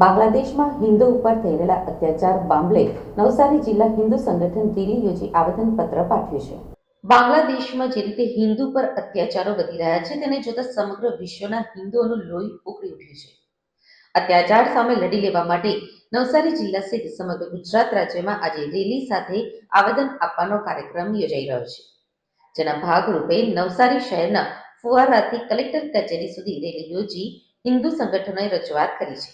બાંગ્લાદેશમાં હિન્દુ ઉપર થઈ અત્યાચાર મામલે નવસારી જિલ્લા હિન્દુ સંગઠન દિલ્હી યોજી આવેદનપત્ર પાઠવ્યું છે. બાંગ્લાદેશમાં જે રીતે હિન્દુ પર અત્યાચારો વધી રહ્યા છે, તેને જોતા સમગ્ર વિશ્વના હિન્દુઓનું લોહી ઉકળી ઉઠ્યું છે. અત્યાચાર સામે લડી લેવા માટે નવસારી જિલ્લા સહિત સમગ્ર ગુજરાત રાજ્યમાં આજે રેલી સાથે આવેદન આપવાનો કાર્યક્રમ યોજાઈ રહ્યો છે. જેના ભાગરૂપે નવસારી શહેરના ફુવારાથી કલેક્ટર કચેરી સુધી રેલી યોજી હિન્દુ સંગઠનોએ રજૂઆત કરી છે.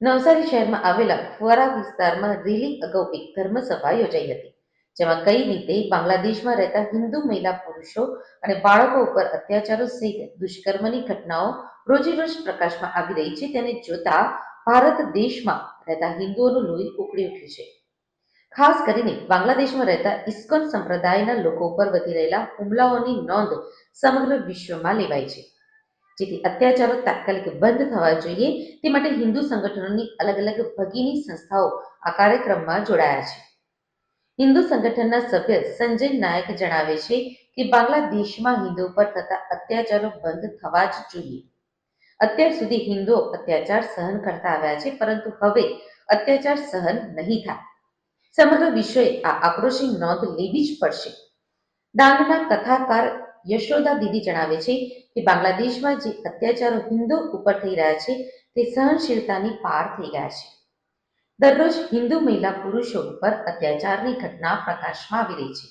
નવસારી શહેરમાં આવેલા ફુવારા વિસ્તારમાં રેલી અગાઉ એક ધર્મસભા યોજાઈ હતી, જેમાં કઈ રીતે બાંગ્લાદેશમાં રહેતા હિન્દુ મહિલા પુરુષો અને બાળકો ઉપર અત્યાચારો સહિત દુષ્કર્મની ઘટનાઓ રોજેરોજ પ્રકાશમાં આવી રહી છે, તેને જોતા ભારત દેશમાં રહેતા હિન્દુઓનું લોહી ઉકળી ઉઠ્યું છે. ખાસ કરીને બાંગ્લાદેશમાં રહેતા ઇસ્કોન સંપ્રદાયના લોકો ઉપર વધી રહેલા હુમલાઓની નોંધ સમગ્ર વિશ્વમાં લેવાય છે. જેથી અત્યાચારો તાત્કાલિક બંધ થવા જોઈએ. તે માટે હિન્દુ સંગઠનોની અલગ અલગ ભગીની સંસ્થાઓ આ કાર્યક્રમમાં જોડાયા છે. હિન્દુ સંગઠનના સભ્ય સંજય નાયક જણાવે છે કે બાંગ્લાદેશમાં હિન્દુ પર થતા અત્યાચારો બંધ થવા જ જોઈએ. અત્યાર સુધી હિન્દુઓ અત્યાચાર સહન કરતા આવ્યા છે, પરંતુ હવે અત્યાચાર સહન નહીં થાય. સમગ્ર વિશ્વએ આ આક્રોશની નોંધ લેવી જ પડશે. ડાંગના કથાકાર યશોદા દીદી જણાવે છે કે બાંગ્લાદેશમાં જે અત્યાચારો હિન્દુ ઉપર થઈ રહ્યા છે, તે સહનશીલતાની પાર થઈ ગયા છે. દરરોજ હિન્દુ મહિલા પુરુષો ઉપર અત્યાચારની ઘટના પ્રકાશમાં આવી રહી છે.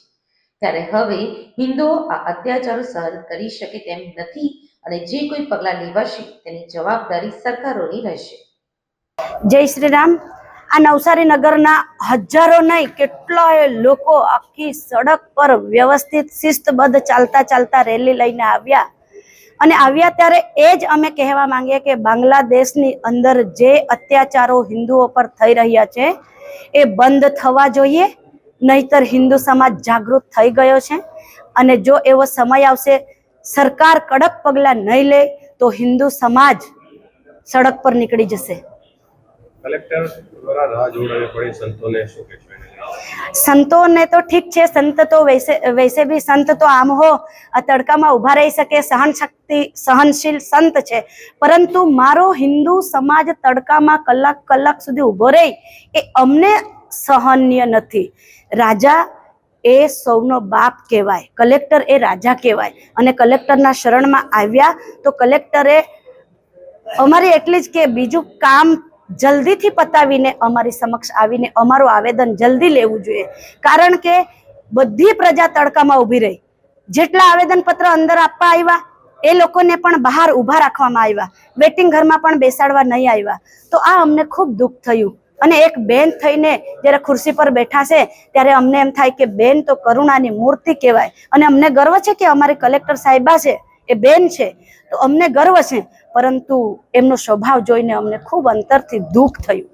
ત્યારે હવે હિન્દુઓ આ અત્યાચારો સહન કરી શકે તેમ નથી અને જે કોઈ પગલાં લેવાશે તેની જવાબદારી સરકારોની રહેશે. જય શ્રી રામ. આ નવસારી નગરના હજારો નહીં, કેટલાય લોકો આખી સડક પર વ્યવસ્થિત શિસ્તબદ્ધ ચાલતા ચાલતા રેલી લઈને આવ્યા. અને આવ્યા ત્યારે એ જ અમે કહેવા માંગીએ કે બાંગ્લાદેશની અંદર જે અત્યાચારો હિન્દુઓ પર થઈ રહ્યા છે, એ બંધ થવા જોઈએ, નહીતર હિન્દુ સમાજ જાગૃત થઈ ગયો છે. અને જો એવો સમય આવશે, સરકાર કડક પગલાં નહીં લે, તો હિન્દુ સમાજ સડક પર નીકળી જશે. કલેક્ટર દ્વારા રાહ જોડાવી પડી સંતોને શું કહેશો? સંતોને તો ઠીક છે, સંત તો વૈસે વૈસે બી સંત તો આમ હો તડકામાં ઊભા રહી શકે સહન શક્તિ સહનશીલ સંત છે. પરંતુ મારો હિન્દુ સમાજ તડકામાં કલાક કલાક સુધી ઊભો રહે એ અમને સહનીય નથી. રાજા એ સૌનો બાપ કહેવાય, કલેક્ટર એ રાજા કહેવાય. અને કલેક્ટરના શરણમાં આવ્યા તો કલેક્ટરે અમારી એટલી જ કે બીજું કામ જલ્દીથી પતાવીને અમારી સમક્ષ આવીને અમારું આવેદન જલ્દી લેવું જોઈએ. કારણ કે બધી પ્રજા તડકામાં ઊભી રહી. જેટલા આવેદનપત્ર અંદર આપવા આવ્યા, એ લોકોને પણ બહાર ઊભા રાખવામાં આવ્યા. વેટિંગ ઘરમાં પણ બેસાડવા નહીં આવ્યા. તો આ અમને ખૂબ દુઃખ થયું. અને એક બેન થઈને જ્યારે ખુરશી પર બેઠા છે, ત્યારે અમને એમ થાય કે બેન તો કરુણાની મૂર્તિ કહેવાય. અને અમને ગર્વ છે કે અમારી કલેક્ટર સાહેબા છે એ બેન છે, તો અમને ગર્વ છે. પરંતુ એમનો સ્વભાવ જોઈને અમને ખૂબ અંતરથી દુઃખ થયું.